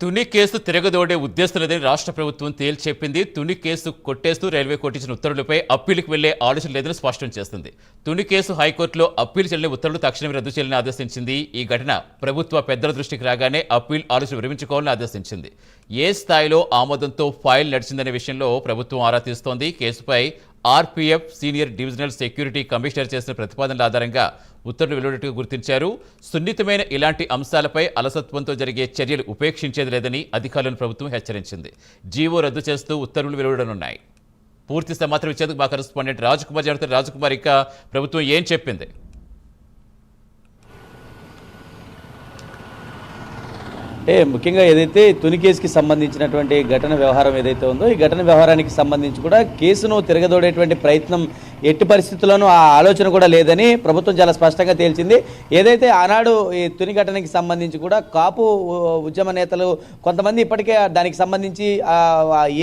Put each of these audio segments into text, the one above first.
Tuni case తిరగదోడే ఉద్దేశం లేదని రాష్ట్ర ప్రభుత్వం తేల్చెప్పింది తుని కేసు కొట్టేస్తూ రైల్వే కోర్టు ఇచ్చిన ఉత్తర్వులపై అప్పీలుకు వెళ్ళే ఆలోచన లేదని స్పష్టం చేస్తుంది. తుని కేసు హైకోర్టులో అప్పీల్ చెల్లిన ఉత్తర్వులు తక్షణమే రద్దు చేయాలని ఆదేశించింది. ఈ ఘటన ప్రభుత్వ పెద్దల దృష్టికి రాగానే అప్పీల్ ఆలోచన విరమించుకోవాలని ఆదేశించింది. ఏ స్థాయిలో ఆమోదంతో ఫైల్ నడిచిందనే విషయంలో ప్రభుత్వం ఆరా తీస్తోంది. కేసుపై RPF senior divisional security commissioner చేసిన ప్రతిపాదనల ఆధారంగా ఉత్తర్వులు వెలువడినట్టుగా గుర్తించారు. సున్నితమైన ఇలాంటి అంశాలపై అలసత్వంతో జరిగే చర్యలు ఉపేక్షించేది లేదని అధికారులను ప్రభుత్వం హెచ్చరించింది. జీవో రద్దు చేస్తూ ఉత్తర్వులు వెలువడనున్నాయి. పూర్తి సమాచారం ఇచ్చేందుకు మా కరెస్పాండెంట్ రాజకుమార్ జరుగుతున్న రాజకుమార్ ఇక ప్రభుత్వం ఏం చెప్పింది? అంటే ముఖ్యంగా ఏదైతే తుని కేసుకి సంబంధించినటువంటి ఘటన వ్యవహారం ఏదైతే ఉందో ఈ ఘటన వ్యవహారానికి సంబంధించి కూడా కేసును తిరగదోడేటువంటి ప్రయత్నం ఎట్టి పరిస్థితుల్లోనూ ఆ ఆలోచన కూడా లేదని ప్రభుత్వం చాలా స్పష్టంగా తేల్చింది. ఏదైతే ఆనాడు ఈ తుని ఘటనకి సంబంధించి కూడా కాపు ఉద్యమ నేతలు కొంతమంది ఇప్పటికే దానికి సంబంధించి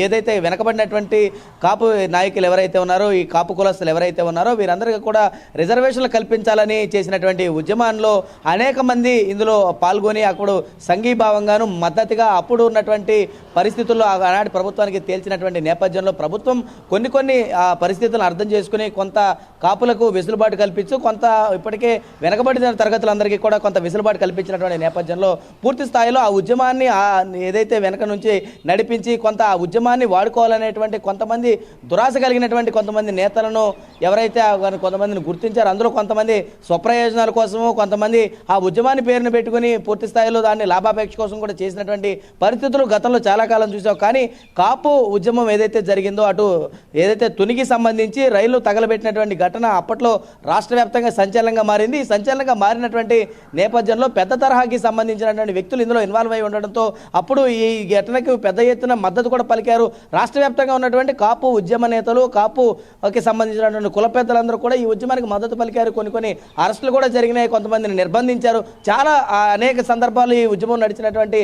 ఏదైతే వెనకబడినటువంటి కాపు నాయకులు ఎవరైతే ఉన్నారో ఈ కాపు కులస్తులు ఎవరైతే ఉన్నారో వీరందరికీ కూడా రిజర్వేషన్లు కల్పించాలని చేసినటువంటి ఉద్యమాల్లో అనేక మంది ఇందులో పాల్గొని అప్పుడు సంఘీభావంగాను మద్దతుగా అప్పుడు ఉన్నటువంటి పరిస్థితుల్లో ఆ- ఆనాటి ప్రభుత్వానికి తేల్చినటువంటి నేపథ్యంలో ప్రభుత్వం కొన్ని కొన్ని ఆ, పరిస్థితులను అర్థం చేసుకుని కొంత కాపులకు వెసులుబాటు కల్పించు కొంత ఇప్పటికే వెనకబడిన తరగతులందరికీ కూడా కొంత వెసులుబాటు కల్పించినటువంటి నేపథ్యంలో పూర్తి స్థాయిలో ఆ ఉద్యమాన్ని ఏదైతే వెనక నుంచి నడిపించి కొంత ఆ ఉద్యమాన్ని వాడుకోవాలనేటువంటి కొంతమంది దురాశ కలిగినటువంటి కొంతమంది నేతలను ఎవరైతే కొంతమందిని గుర్తించారో అందులో కొంతమంది స్వప్రయోజనాల కోసము కొంతమంది ఆ ఉద్యమాన్ని పేరును పెట్టుకుని పూర్తి స్థాయిలో దాన్ని లాభాపేక్ష కోసం కూడా చేసినటువంటి పరిస్థితులు గతంలో చాలా కాలం చూసాం. కానీ కాపు ఉద్యమం ఏదైతే జరిగిందో అటు ఏదైతే తునికి సంబంధించి రైలు తగలబెట్టినటువంటి ఘటన అప్పట్లో రాష్ట్ర వ్యాప్తంగా సంచలనంగా మారింది. ఈ సంచలనంగా మారినటువంటి నేపథ్యంలో పెద్ద తరహాకి సంబంధించినటువంటి వ్యక్తులు ఇందులో ఇన్వాల్వ్ అయి ఉండడంతో అప్పుడు ఈ ఘటనకు పెద్ద ఎత్తున మద్దతు కూడా పలికారు. రాష్ట్ర వ్యాప్తంగా ఉన్నటువంటి కాపు ఉద్యమ నేతలు కాపుకి సంబంధించినటువంటి కుల పెద్దలందరూ కూడా ఈ ఉద్యమానికి మద్దతు పలికారు. కొన్ని కొన్ని అరెస్టులు కూడా జరిగినాయి. కొంతమందిని నిర్బంధించారు. చాలా అనేక సందర్భాలు ఈ ఉద్యమం నడిచినటువంటి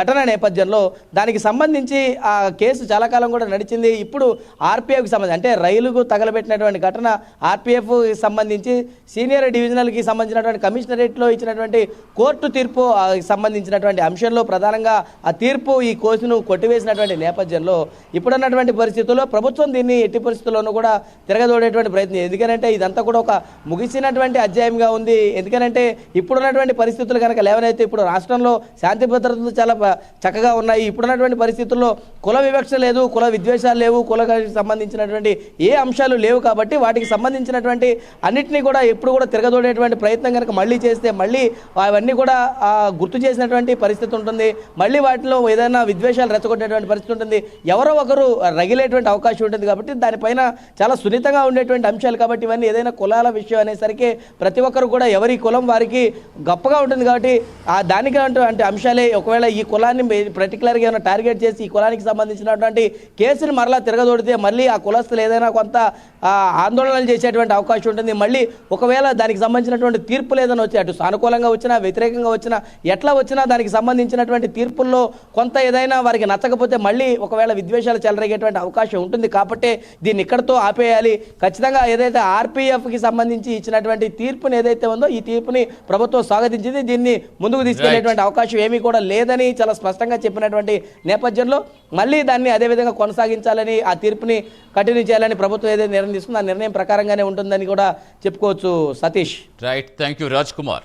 ఘటన నేపథ్యంలో దానికి సంబంధించి ఆ కేసు చాలా కాలం కూడా నడిచింది. ఇప్పుడు ఆర్పిఐకి సంబంధించి అంటే రైలుకు తగలబెట్టినటువంటి ఘటన ఆర్పీఎఫ్ సంబంధించి సీనియర్ డివిజనల్కి సంబంధించినటువంటి కమిషనరేట్లో ఇచ్చినటువంటి కోర్టు తీర్పు సంబంధించినటువంటి అంశంలో ప్రధానంగా ఆ తీర్పు ఈ కోర్సును కొట్టివేసినటువంటి నేపథ్యంలో ఇప్పుడున్నటువంటి పరిస్థితుల్లో ప్రభుత్వం దీన్ని ఎట్టి పరిస్థితుల్లోనూ కూడా తిరగదోడేటువంటి ప్రయత్నం ఎందుకంటే ఇదంతా కూడా ఒక ముగిసినటువంటి అధ్యాయంగా ఉంది. ఎందుకంటే ఇప్పుడున్నటువంటి పరిస్థితులు కనుక లేవనైతే ఇప్పుడు రాష్ట్రంలో శాంతి భద్రతలు చాలా చక్కగా ఉన్నాయి. ఇప్పుడున్నటువంటి పరిస్థితుల్లో కుల వివక్ష లేదు కుల విద్వేషాలు లేవు కులకి సంబంధించినటువంటి ఏ అంశాలు లేవు కాబట్టి కాబట్టి వాటికి సంబంధించినటువంటి అన్నింటినీ కూడా ఎప్పుడు కూడా తిరగదోడేటువంటి ప్రయత్నం కనుక మళ్ళీ చేస్తే మళ్ళీ అవన్నీ కూడా గుర్తు చేసినటువంటి పరిస్థితి ఉంటుంది. మళ్ళీ వాటిలో ఏదైనా విద్వేషాలు రెచ్చగొట్టేటువంటి పరిస్థితి ఉంటుంది. ఎవరో ఒకరు రగిలేటువంటి అవకాశం ఉంటుంది కాబట్టి దానిపైన చాలా సున్నితంగా ఉండేటువంటి అంశాలు కాబట్టి ఇవన్నీ ఏదైనా కులాల విషయం అనేసరికి ప్రతి ఒక్కరు కూడా ఎవరి కులం వారికి గొప్పగా ఉంటుంది కాబట్టి ఆ దానికి అంటూ అంటే అంశాలే. ఒకవేళ ఈ కులాన్ని పర్టికులర్గా ఏమైనా టార్గెట్ చేసి ఈ కులానికి సంబంధించినటువంటి కేసుని మరలా తిరగదోడితే మళ్ళీ ఆ కులస్తులు ఏదైనా కొంత ఆందోళనలు చేసేటువంటి అవకాశం ఉంటుంది. మళ్ళీ ఒకవేళ దానికి సంబంధించినటువంటి తీర్పులు ఏదైనా వచ్చి అటు సానుకూలంగా వచ్చినా వ్యతిరేకంగా వచ్చినా ఎట్లా వచ్చినా దానికి సంబంధించినటువంటి తీర్పుల్లో కొంత ఏదైనా వారికి నచ్చకపోతే మళ్ళీ ఒకవేళ విద్వేషాలు చెలరేగేటువంటి అవకాశం ఉంటుంది. కాబట్టి దీన్ని ఇక్కడతో ఆపేయాలి. ఖచ్చితంగా ఏదైతే ఆర్పీఎఫ్కి సంబంధించి ఇచ్చినటువంటి తీర్పుని ఏదైతే ఉందో ఈ తీర్పుని ప్రభుత్వం స్వాగతించింది. దీన్ని ముందుకు తీసుకెళ్ళేటువంటి అవకాశం ఏమీ కూడా లేదని చాలా స్పష్టంగా చెప్పినటువంటి నేపథ్యంలో మళ్ళీ దాన్ని అదేవిధంగా కొనసాగించాలని ఆ తీర్పుని కంటిన్యూ చేయాలని ప్రభుత్వం ఏదైతే నిర్ణయం తీసుకుందో నిర్ణయం ప్రకారంగానే ఉంటుందని కూడా చెప్పుకోవచ్చు Satish. Right thank you Raj Kumar